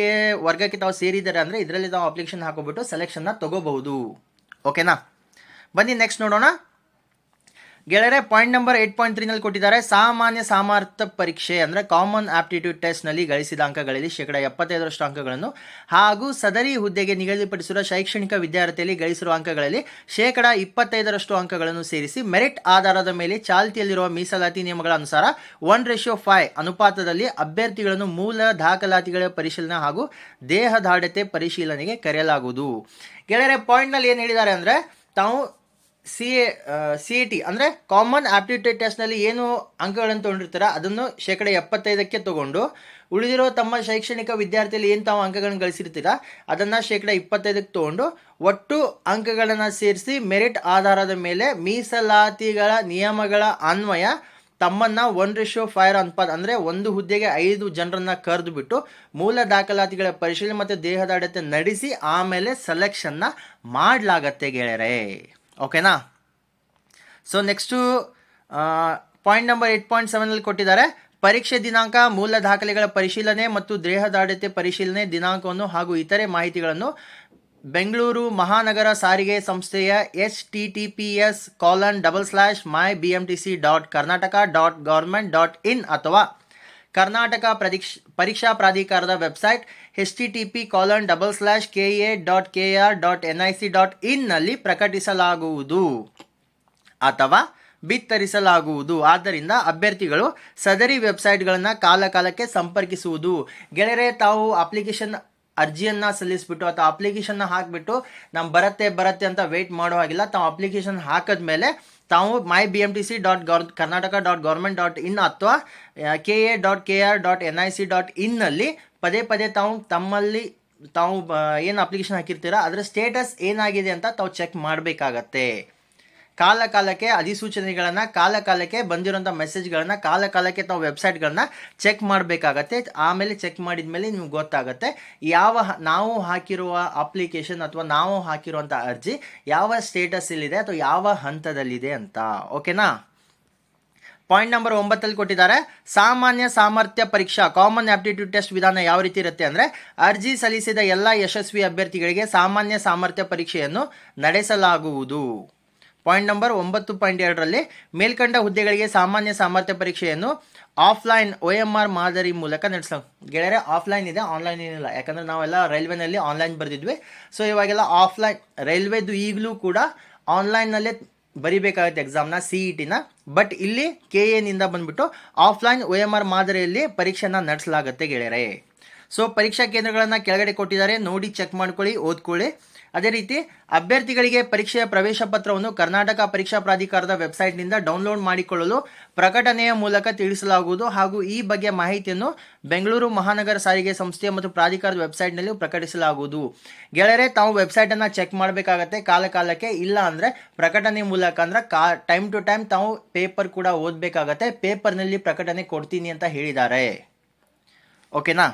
ವರ್ಗಕ್ಕೆ ತಾವು ಸೇರಿದ್ದಾರೆ ಅಂದರೆ ಇದರಲ್ಲಿ ತಾವು ಅಪ್ಲಿಕೇಶನ್ ಹಾಕೋಬಿಟ್ಟು ಸೆಲೆಕ್ಷನ್ನ ತಗೋಬಹುದು. ಓಕೆನಾ ಬನ್ನಿ ನೆಕ್ಸ್ಟ್ ನೋಡೋಣ. ಗೆಳೆಯರೆ ಪಾಯಿಂಟ್ ನಂಬರ್ ಏಟ್ ಪಾಯಿಂಟ್ ತ್ರೀನಲ್ಲಿ ಕೊಟ್ಟಿದ್ದಾರೆ. ಸಾಮಾನ್ಯ ಸಾಮರ್ಥ್ಯ ಪರೀಕ್ಷೆ ಅಂದರೆ ಕಾಮನ್ ಆಪ್ಟಿಟ್ಯೂಡ್ ಟೆಸ್ಟ್ನಲ್ಲಿ ಗಳಿಸಿದ ಅಂಕಗಳಲ್ಲಿ ಶೇಕಡ ಎಪ್ಪತ್ತೈದರಷ್ಟು ಅಂಕಗಳನ್ನು ಹಾಗೂ ಸದರಿ ಹುದ್ದೆಗೆ ನಿಗದಿಪಡಿಸಿರುವ ಶೈಕ್ಷಣಿಕ ವಿದ್ಯಾರ್ಥಿಯಲ್ಲಿ ಗಳಿಸಿರುವ ಅಂಕಗಳಲ್ಲಿ ಶೇಕಡ ಇಪ್ಪತ್ತೈದರಷ್ಟು ಅಂಕಗಳನ್ನು ಸೇರಿಸಿ ಮೆರಿಟ್ ಆಧಾರದ ಮೇಲೆ ಚಾಲ್ತಿಯಲ್ಲಿರುವ ಮೀಸಲಾತಿ ನಿಯಮಗಳ ಅನುಸಾರ ಒನ್ ರೇಷಿಯೋ ಫೈವ್ ಅನುಪಾತದಲ್ಲಿ ಅಭ್ಯರ್ಥಿಗಳನ್ನು ಮೂಲ ದಾಖಲಾತಿಗಳ ಪರಿಶೀಲನೆ ಹಾಗೂ ದೇಹದಾಢ್ಯತೆ ಪರಿಶೀಲನೆಗೆ ಕರೆಯಲಾಗುವುದು. ಗೆಳೆಯರೆ ಪಾಯಿಂಟ್ನಲ್ಲಿ ಏನು ಹೇಳಿದ್ದಾರೆ ಅಂದರೆ ತಾವು C A C E T ಅಂದರೆ ಕಾಮನ್ ಆಪ್ಟಿಟ್ಯೂಡ್ ಟೆಸ್ಟ್ನಲ್ಲಿ ಏನು ಅಂಕಗಳನ್ನು ತೊಗೊಂಡಿರ್ತಾರ, ಅದನ್ನು ಶೇಕಡ ಎಪ್ಪತ್ತೈದಕ್ಕೆ ತಗೊಂಡು, ಉಳಿದಿರೋ ತಮ್ಮ ಶೈಕ್ಷಣಿಕ ವಿದ್ಯಾರ್ಥಿಯಲ್ಲಿ ಏನು ತಾವು ಅಂಕಗಳನ್ನು ಗಳಿಸಿರ್ತೀರ, ಅದನ್ನು ಶೇಕಡ ಇಪ್ಪತ್ತೈದಕ್ಕೆ ತೊಗೊಂಡು, ಒಟ್ಟು ಅಂಕಗಳನ್ನು ಸೇರಿಸಿ ಮೆರಿಟ್ ಆಧಾರದ ಮೇಲೆ ಮೀಸಲಾತಿಗಳ ನಿಯಮಗಳ ಅನ್ವಯ ತಮ್ಮನ್ನು ಒನ್ ರಿಶೋ ಫೈರ್ ಅನ್ಪಾದ ಅಂದರೆ ಒಂದು ಹುದ್ದೆಗೆ ಐದು ಜನರನ್ನು ಕರೆದು ಬಿಟ್ಟು ಮೂಲ ದಾಖಲಾತಿಗಳ ಪರಿಶೀಲನೆ ಮತ್ತು ದೇಹದಾಡತೆ ನಡೆಸಿ ಆಮೇಲೆ ಸೆಲೆಕ್ಷನ್ನ ಮಾಡಲಾಗತ್ತೆ ಗೆಳೆಯರೆ. ಓಕೆನಾ so next point number eight point ಸೆವೆನಲ್ಲಿ ಕೊಟ್ಟಿದ್ದಾರೆ, ಪರೀಕ್ಷೆ ದಿನಾಂಕ, ಮೂಲ ದಾಖಲೆಗಳ ಪರಿಶೀಲನೆ ಮತ್ತು ದೇಹದಾಢ್ಯತೆ ಪರಿಶೀಲನೆ ದಿನಾಂಕವನ್ನು ಹಾಗೂ ಇತರೆ ಮಾಹಿತಿಗಳನ್ನು ಬೆಂಗಳೂರು ಮಹಾನಗರ ಸಾರಿಗೆ ಸಂಸ್ಥೆಯ H T T P S colon double slash my B M T C dot Karnataka dot government dot in ಅಥವಾ ಕರ್ನಾಟಕ ಪ್ರದೀಕ್ಷ ಪರೀಕ್ಷಾ ಪ್ರಾಧಿಕಾರದ website H T T P colon double slash K A dot K R dot N I C dot ಇನ್ನಲ್ಲಿ ಪ್ರಕಟಿಸಲಾಗುವುದು ಅಥವಾ ಬಿತ್ತರಿಸಲಾಗುವುದು. ಆದ್ದರಿಂದ ಅಭ್ಯರ್ಥಿಗಳು ಸದರಿ ವೆಬ್ಸೈಟ್ಗಳನ್ನು ಕಾಲಕಾಲಕ್ಕೆ ಸಂಪರ್ಕಿಸುವುದು. ಗೆಳೆಯರೆ, ತಾವು ಅಪ್ಲಿಕೇಶನ್ ಅರ್ಜಿಯನ್ನು ಸಲ್ಲಿಸಿಬಿಟ್ಟು ಅಥವಾ ಅಪ್ಲಿಕೇಶನ್ನ ಹಾಕಿಬಿಟ್ಟು ನಮ್ಮ ಬರುತ್ತೆ ಬರುತ್ತೆ ಅಂತ ವೆಯ್ಟ್ ಮಾಡೋ ಹಾಗಿಲ್ಲ. ತಾವು ಅಪ್ಲಿಕೇಶನ್ ಹಾಕಿದ್ಮೇಲೆ ತಾವು my B M T C dot gov Karnataka dot government dot in ಅಥವಾ K A dot K R dot N I C dot ಇನ್ನಲ್ಲಿ ಪದೇ ಪದೇ ತಾವು ತಮ್ಮಲ್ಲಿ ತಾವು ಏನು ಅಪ್ಲಿಕೇಶನ್ ಹಾಕಿರ್ತೀರಾ, ಅದರ ಸ್ಟೇಟಸ್ ಏನಾಗಿದೆ ಅಂತ ತಾವು ಚೆಕ್ ಮಾಡಬೇಕಾಗತ್ತೆ. ಕಾಲ ಕಾಲಕ್ಕೆ ಅಧಿಸೂಚನೆಗಳನ್ನು ಕಾಲ ಕಾಲಕ್ಕೆ ಬಂದಿರೋಂಥ ಮೆಸೇಜ್ಗಳನ್ನು ಕಾಲ ಕಾಲಕ್ಕೆ ತಾವು ವೆಬ್ಸೈಟ್ಗಳನ್ನ ಚೆಕ್ ಮಾಡಬೇಕಾಗತ್ತೆ. ಆಮೇಲೆ ಚೆಕ್ ಮಾಡಿದ ಮೇಲೆ ನಿಮ್ಗೆ ಗೊತ್ತಾಗುತ್ತೆ ಯಾವ ನಾವು ಹಾಕಿರುವ ಅಪ್ಲಿಕೇಶನ್ ಅಥವಾ ನಾವು ಹಾಕಿರುವಂಥ ಅರ್ಜಿ ಯಾವ ಸ್ಟೇಟಸಲ್ಲಿದೆ ಅಥವಾ ಯಾವ ಹಂತದಲ್ಲಿದೆ ಅಂತ. ಓಕೆನಾ ಪಾಯಿಂಟ್ ನಂಬರ್ ಒಂಬತ್ತಲ್ಲಿ ಕೊಟ್ಟಿದ್ದಾರೆ. ಸಾಮಾನ್ಯ ಸಾಮರ್ಥ್ಯ ಪರೀಕ್ಷಾ ಕಾಮನ್ ಆಪ್ಟಿಟ್ಯೂಡ್ ಟೆಸ್ಟ್ ವಿಧಾನ ಯಾವ ರೀತಿ ಇರುತ್ತೆ ಅಂದರೆ ಅರ್ಜಿ ಸಲ್ಲಿಸಿದ ಎಲ್ಲ ಯಶಸ್ವಿ ಅಭ್ಯರ್ಥಿಗಳಿಗೆ ಸಾಮಾನ್ಯ ಸಾಮರ್ಥ್ಯ ಪರೀಕ್ಷೆಯನ್ನು ನಡೆಸಲಾಗುವುದು. ಪಾಯಿಂಟ್ ನಂಬರ್ ಒಂಬತ್ತು ಪಾಯಿಂಟ್ ಎರಡರಲ್ಲಿ ಮೇಲ್ಕಂಡ ಹುದ್ದೆಗಳಿಗೆ ಸಾಮಾನ್ಯ ಸಾಮರ್ಥ್ಯ ಪರೀಕ್ಷೆಯನ್ನು ಆಫ್ಲೈನ್ ಒ ಎಂ ಆರ್ ಮಾದರಿ ಮೂಲಕ ನಡೆಸೋ ಗೆಳೆಯರೆ ಆಫ್ಲೈನ್ ಇದೆ ಆನ್ಲೈನ್ ಏನಿಲ್ಲ. ಯಾಕಂದರೆ ನಾವೆಲ್ಲ ರೈಲ್ವೆನಲ್ಲಿ ಆನ್ಲೈನ್ ಬರೆದಿದ್ವಿ. ಸೊ ಇವಾಗೆಲ್ಲ ಆಫ್ಲೈನ್ ರೈಲ್ವೆದು ಈಗಲೂ ಕೂಡ ಆನ್ಲೈನ್ನಲ್ಲೇ ಬರಿಬೇಕಾಗುತ್ತೆ ಎಕ್ಸಾಮ್ನ ಸಿ ಇ ಟಿನ ಬಟ್ ಇಲ್ಲಿ ಕೆ ಎನಿಂದ ಬಂದ್ಬಿಟ್ಟು ಆಫ್ಲೈನ್ ಒ ಎಂ ಆರ್ ಮಾದರಿಯಲ್ಲಿ ಪರೀಕ್ಷೆನ ನಡೆಸಲಾಗುತ್ತೆ ಗೆಳೆಯರೆ. ಸೊ ಪರೀಕ್ಷಾ ಕೇಂದ್ರಗಳನ್ನು ಕೆಳಗಡೆ ಕೊಟ್ಟಿದ್ದಾರೆ. ನೋಡಿ ಚೆಕ್ ಮಾಡ್ಕೊಳ್ಳಿ, ಓದ್ಕೊಳ್ಳಿ. ಅದೇ ರೀತಿ ಅಭ್ಯರ್ಥಿಗಳಿಗೆ ಪರೀಕ್ಷೆಯ ಪ್ರವೇಶ ಪತ್ರವನ್ನು ಕರ್ನಾಟಕ ಪರೀಕ್ಷಾ ಪ್ರಾಧಿಕಾರದ ವೆಬ್ಸೈಟ್ನಿಂದ ಡೌನ್ಲೋಡ್ ಮಾಡಿಕೊಳ್ಳಲು ಪ್ರಕಟಣೆಯ ಮೂಲಕ ತಿಳಿಸಲಾಗುವುದು ಹಾಗೂ ಈ ಬಗ್ಗೆ ಮಾಹಿತಿಯನ್ನು ಬೆಂಗಳೂರು ಮಹಾನಗರ ಸಾರಿಗೆ ಸಂಸ್ಥೆ ಮತ್ತು ಪ್ರಾಧಿಕಾರದ ವೆಬ್ಸೈಟ್ನಲ್ಲಿ ಪ್ರಕಟಿಸಲಾಗುವುದು. ಗೆಳೆಯರೆ, ತಾವು ವೆಬ್ಸೈಟನ್ನು ಚೆಕ್ ಮಾಡಬೇಕಾಗತ್ತೆ. ಕಾಲ ಕಾಲಕ್ಕೆ ಇಲ್ಲ ಅಂದರೆ ಪ್ರಕಟಣೆ ಮೂಲಕ ಅಂದರೆ ಕಾ, ಟೈಮ್ ಟು ಟೈಮ್ ತಾವು ಪೇಪರ್ ಕೂಡ ಓದಬೇಕಾಗತ್ತೆ. ಪೇಪರ್ನಲ್ಲಿ ಪ್ರಕಟಣೆ ಕೊಡ್ತೀನಿ ಅಂತ ಹೇಳಿದ್ದಾರೆ. ಓಕೆನಾ?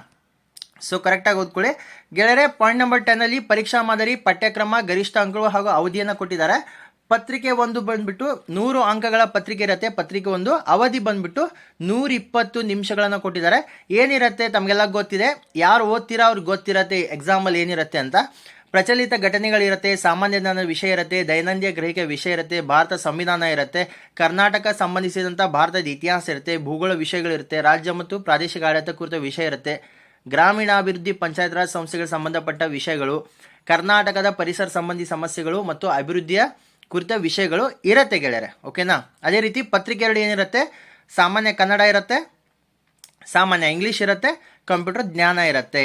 ಸೊ ಕರೆಕ್ಟಾಗಿ ಓದ್ಕೊಳ್ಳಿ. ಗೆಳೆಯರೆ ಪಾಯಿಂಟ್ ನಂಬರ್ ಟೆನ್ನಲ್ಲಿ ಪರೀಕ್ಷಾ ಮಾದರಿ, ಪಠ್ಯಕ್ರಮ, ಗರಿಷ್ಠ ಅಂಕಗಳು ಹಾಗೂ ಅವಧಿಯನ್ನು ಕೊಟ್ಟಿದ್ದಾರೆ. ಪತ್ರಿಕೆ ಒಂದು ಬಂದ್ಬಿಟ್ಟು ನೂರು ಅಂಕಗಳ ಪತ್ರಿಕೆ ಇರುತ್ತೆ. ಪತ್ರಿಕೆ ಒಂದು ಅವಧಿ ಬಂದ್ಬಿಟ್ಟು ನೂರ ಇಪ್ಪತ್ತು ನಿಮಿಷಗಳನ್ನು ಕೊಟ್ಟಿದ್ದಾರೆ. ಏನಿರುತ್ತೆ ತಮಗೆಲ್ಲ ಗೊತ್ತಿದೆ. ಯಾರು ಓದ್ತೀರಾ ಅವ್ರಿಗೆ ಗೊತ್ತಿರತ್ತೆ. ಎಕ್ಸಾಮಲ್ಲಿ ಏನಿರುತ್ತೆ ಅಂತ. ಪ್ರಚಲಿತ ಘಟನೆಗಳಿರುತ್ತೆ. ಸಾಮಾನ್ಯ ಜ್ಞಾನದ ವಿಷಯ ಇರುತ್ತೆ. ದೈನಂದಿನ ಗ್ರಹಿಕೆ ವಿಷಯ ಇರುತ್ತೆ. ಭಾರತ ಸಂವಿಧಾನ ಇರುತ್ತೆ. ಕರ್ನಾಟಕ ಸಂಬಂಧಿಸಿದಂಥ ಭಾರತದ ಇತಿಹಾಸ ಇರುತ್ತೆ. ಭೂಗೋಳ ವಿಷಯಗಳಿರುತ್ತೆ. ರಾಜ್ಯ ಮತ್ತು ಪ್ರಾದೇಶಿಕ ಆಡಳಿತ ಕುರಿತ ವಿಷಯ ಇರುತ್ತೆ. ಗ್ರಾಮೀಣಾಭಿವೃದ್ಧಿ ಪಂಚಾಯತ್ ರಾಜ್ ಸಂಸ್ಥೆಗಳಿಗೆ ಸಂಬಂಧಪಟ್ಟ ವಿಷಯಗಳು, ಕರ್ನಾಟಕದ ಪರಿಸರ ಸಂಬಂಧಿ ಸಮಸ್ಯೆಗಳು ಮತ್ತು ಅಭಿವೃದ್ಧಿಯ ಕುರಿತ ವಿಷಯಗಳು ಇರುತ್ತೆ ಗೆಳೆಯರೆ, ಓಕೆನಾ? ಅದೇ ರೀತಿ ಪತ್ರಿಕೆ ಎರಡು ಏನಿರುತ್ತೆ? ಸಾಮಾನ್ಯ ಕನ್ನಡ ಇರುತ್ತೆ, ಸಾಮಾನ್ಯ ಇಂಗ್ಲೀಷ್ ಇರುತ್ತೆ, ಕಂಪ್ಯೂಟರ್ ಜ್ಞಾನ ಇರುತ್ತೆ.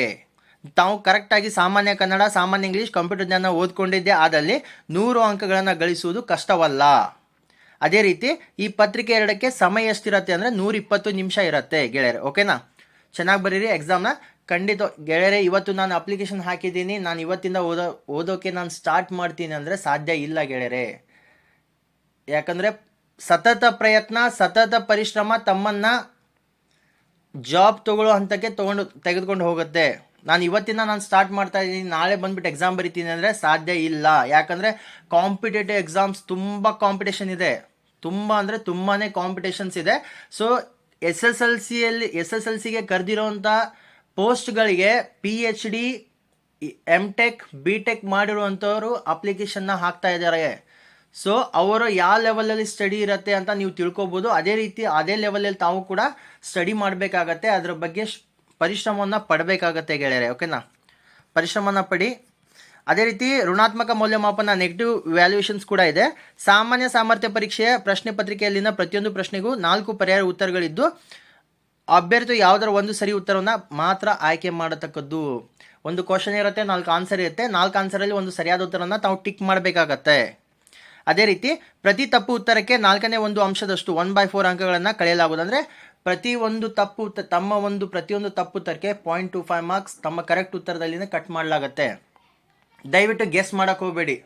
ತಾವು ಕರೆಕ್ಟಾಗಿ ಸಾಮಾನ್ಯ ಕನ್ನಡ, ಸಾಮಾನ್ಯ ಇಂಗ್ಲೀಷ್, ಕಂಪ್ಯೂಟರ್ ಜ್ಞಾನ ಓದ್ಕೊಂಡಿದ್ದೆ, ಆದಲ್ಲಿ ನೂರು ಅಂಕಗಳನ್ನು ಗಳಿಸುವುದು ಕಷ್ಟವಲ್ಲ. ಅದೇ ರೀತಿ ಈ ಪತ್ರಿಕೆ ಎರಡಕ್ಕೆ ಸಮಯ ಎಷ್ಟಿರತ್ತೆ ಅಂದರೆ ನೂರಿಪ್ಪತ್ತು ನಿಮಿಷ ಇರುತ್ತೆ ಗೆಳೆಯರೆ, ಓಕೆನಾ? ಚೆನ್ನಾಗಿ ಬರೀರಿ ಎಕ್ಸಾಮ್ನ ಖಂಡಿತ, ಗೆಳೆಯರೆ, ಇವತ್ತು ನಾನು ಅಪ್ಲಿಕೇಶನ್ ಹಾಕಿದ್ದೀನಿ. ನಾನು ಇವತ್ತಿಂದ ಓದೋ, ಓದೋಕೆ ನಾನು ಸ್ಟಾರ್ಟ್ ಮಾಡ್ತೀನಿ ಅಂದರೆ ಸಾಧ್ಯ ಇಲ್ಲ ಗೆಳೆಯರೆ. ಯಾಕಂದರೆ ಸತತ ಪ್ರಯತ್ನ, ಸತತ ಪರಿಶ್ರಮ ತಮ್ಮನ್ನು ಜಾಬ್ ತಗೊಳ್ಳೋ ಹಂತಕ್ಕೆ ತೊಗೊಂಡು, ತೆಗೆದುಕೊಂಡು ಹೋಗುತ್ತೆ. ನಾನು ಇವತ್ತಿಂದ ನಾನು ಸ್ಟಾರ್ಟ್ ಮಾಡ್ತಾ ಇದ್ದೀನಿ. ನಾಳೆ ಬಂದ್ಬಿಟ್ಟು ಎಕ್ಸಾಮ್ ಬರಿತೀನಿ ಅಂದರೆ ಸಾಧ್ಯ ಇಲ್ಲ. ಯಾಕಂದರೆ ಕಾಂಪಿಟೇಟಿವ್ ಎಕ್ಸಾಮ್ಸ್ ತುಂಬ ಕಾಂಪಿಟೇಷನ್ ಇದೆ. ತುಂಬ ಅಂದರೆ ತುಂಬಾ ಕಾಂಪಿಟೇಷನ್ಸ್ ಇದೆ. ಸೊ ಎಸ್ ಎಸ್ ಎಲ್ ಸಿಯಲ್ಲಿ ಎಸ್ ಎಸ್ ಎಲ್ ಸಿಗೆ ಕರೆದಿರೋಂಥ ಪೋಸ್ಟ್ಗಳಿಗೆ P H D M tech B tech ಮಾಡಿರುವಂಥವರು ಅಪ್ಲಿಕೇಶನ್ನ ಹಾಕ್ತಾ ಇದ್ದಾರೆ. ಸೊ ಅವರು ಯಾವ ಲೆವೆಲಲ್ಲಿ ಸ್ಟಡಿ ಇರುತ್ತೆ ಅಂತ ನೀವು ತಿಳ್ಕೊಬೋದು. ಅದೇ ರೀತಿ ಅದೇ ಲೆವೆಲಲ್ಲಿ ತಾವು ಕೂಡ ಸ್ಟಡಿ ಮಾಡಬೇಕಾಗತ್ತೆ. ಅದರ ಬಗ್ಗೆ ಪರಿಶ್ರಮವನ್ನು ಪಡಬೇಕಾಗತ್ತೆ ಗೆಳೆಯರೆ ಓಕೆನಾ ಪರಿಶ್ರಮನ ಪಡಿ. ಅದೇ ರೀತಿ ಋಣಾತ್ಮಕ ಮೌಲ್ಯಮಾಪನ ನೆಗೆಟಿವ್ ವ್ಯಾಲ್ಯೂಯೇಷನ್ಸ್ ಕೂಡ ಇದೆ. ಸಾಮಾನ್ಯ ಸಾಮರ್ಥ್ಯ ಪರೀಕ್ಷೆಯ ಪ್ರಶ್ನೆ ಪತ್ರಿಕೆಯಲ್ಲಿನ ಪ್ರತಿಯೊಂದು ಪ್ರಶ್ನೆಗೂ ನಾಲ್ಕು ಪರ್ಯಾಯ ಉತ್ತರಗಳಿದ್ದು ಅಭ್ಯರ್ಥಿ ಯಾವುದರ ಒಂದು ಸರಿ ಉತ್ತರವನ್ನು ಮಾತ್ರ ಆಯ್ಕೆ ಮಾಡತಕ್ಕದ್ದು. ಒಂದು ಕ್ವಶನ್ ಇರುತ್ತೆ, ನಾಲ್ಕು ಆನ್ಸರ್ ಇರುತ್ತೆ. ನಾಲ್ಕು ಆನ್ಸರಲ್ಲಿ ಒಂದು ಸರಿಯಾದ ಉತ್ತರವನ್ನು ತಾವು ಟಿಕ್ ಮಾಡಬೇಕಾಗತ್ತೆ. ಅದೇ ರೀತಿ ಪ್ರತಿ ತಪ್ಪು ಉತ್ತರಕ್ಕೆ ನಾಲ್ಕನೇ ಒಂದು ಅಂಶದಷ್ಟು ಒನ್ ಬೈ ಫೋರ್ ಅಂಕಗಳನ್ನು ಕಳೆಯಲಾಗುವುದು. ಅಂದರೆ ಪ್ರತಿ ಒಂದು ತಪ್ಪು ತಮ್ಮ ಒಂದು ಪ್ರತಿಯೊಂದು ತಪ್ಪು ಉತ್ತರಕ್ಕೆ ಪಾಯಿಂಟ್ ಟು ಫೈವ್ ಮಾರ್ಕ್ಸ್ ತಮ್ಮ ಕರೆಕ್ಟ್ ಉತ್ತರದಲ್ಲಿನೇ ಕಟ್ ಮಾಡಲಾಗತ್ತೆ. ದಯವಿಟ್ಟು ಗೆಸ್ ಮಾಡೋಕೆ ಹೋಗಬೇಡಿ.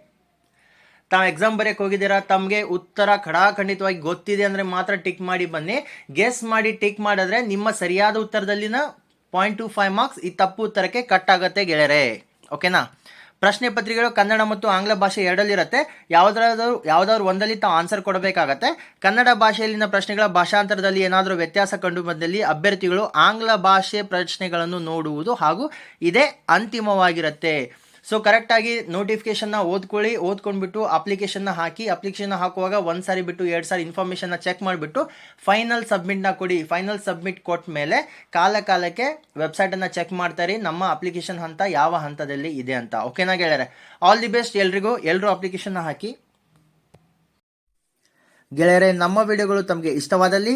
ತಾವು ಎಕ್ಸಾಮ್ ಬರೆಯಕ್ಕೆ ಹೋಗಿದ್ದೀರಾ? ತಮಗೆ ಉತ್ತರ ಖಡಾಖಂಡಿತವಾಗಿ ಗೊತ್ತಿದೆ ಅಂದರೆ ಮಾತ್ರ ಟಿಕ್ ಮಾಡಿ ಬನ್ನಿ. ಗೆಸ್ ಮಾಡಿ ಟಿಕ್ ಮಾಡಿದ್ರೆ ನಿಮ್ಮ ಸರಿಯಾದ ಉತ್ತರದಲ್ಲಿನ ಪಾಯಿಂಟ್ ಟು ಫೈವ್ ಮಾರ್ಕ್ಸ್ ಈ ತಪ್ಪು ಉತ್ತರಕ್ಕೆ ಕಟ್ ಆಗುತ್ತೆ ಗೆಳೆಯರೆ. ಓಕೆನಾ ಪ್ರಶ್ನೆ ಪತ್ರಿಕೆಗಳು ಕನ್ನಡ ಮತ್ತು ಆಂಗ್ಲ ಭಾಷೆ ಎರಡಲ್ಲಿರುತ್ತೆ. ಯಾವುದಾದ್ರು ಯಾವುದಾದ್ರು ಒಂದಲ್ಲಿ ತಾವು ಆನ್ಸರ್ ಕೊಡಬೇಕಾಗತ್ತೆ. ಕನ್ನಡ ಭಾಷೆಯಲ್ಲಿನ ಪ್ರಶ್ನೆಗಳ ಭಾಷಾಂತರದಲ್ಲಿ ಏನಾದರೂ ವ್ಯತ್ಯಾಸ ಕಂಡು ಬಂದಲ್ಲಿ ಅಭ್ಯರ್ಥಿಗಳು ಆಂಗ್ಲ ಭಾಷೆ ಪ್ರಶ್ನೆಗಳನ್ನು ನೋಡುವುದು ಹಾಗೂ ಇದೇ ಅಂತಿಮವಾಗಿರುತ್ತೆ. ಸೊ ಕರೆಕ್ಟಾಗಿ ನೋಟಿಫಿಕೇಶನ್ನ ಓದ್ಕೊಳ್ಳಿ, ಓದ್ಕೊಂಡ್ಬಿಟ್ಟು ಅಪ್ಲಿಕೇಶನ್ನ ಹಾಕಿ ಅಪ್ಲಿಕೇಶನ್ ಹಾಕುವಾಗ ಒಂದು ಸಾರಿ ಬಿಟ್ಟು ಎರಡು ಸಾರಿ ಇನ್ಫಾರ್ಮೇಷನ್ನ ಚೆಕ್ ಮಾಡಿಬಿಟ್ಟು ಫೈನಲ್ ಸಬ್ಮಿಟ್ನ ಕೊಡಿ. ಫೈನಲ್ ಸಬ್ಮಿಟ್ ಕೊಟ್ಟ ಮೇಲೆ ಕಾಲ ಕಾಲಕ್ಕೆ ವೆಬ್ಸೈಟನ್ನು ಚೆಕ್ ಮಾಡ್ತಾರೆ ನಮ್ಮ ಅಪ್ಲಿಕೇಶನ್ ಹಂತ ಯಾವ ಹಂತದಲ್ಲಿ ಇದೆ ಅಂತ. ಓಕೆನಾ ಗೆಳೆಯರೆ? ಆಲ್ ದಿ ಬೆಸ್ಟ್ ಎಲ್ರಿಗೂ. ಎಲ್ಲರೂ ಅಪ್ಲಿಕೇಶನ್ನ ಹಾಕಿ. ಗೆಳೆಯರೆ, ನಮ್ಮ ವಿಡಿಯೋಗಳು ತಮಗೆ ಇಷ್ಟವಾದಲ್ಲಿ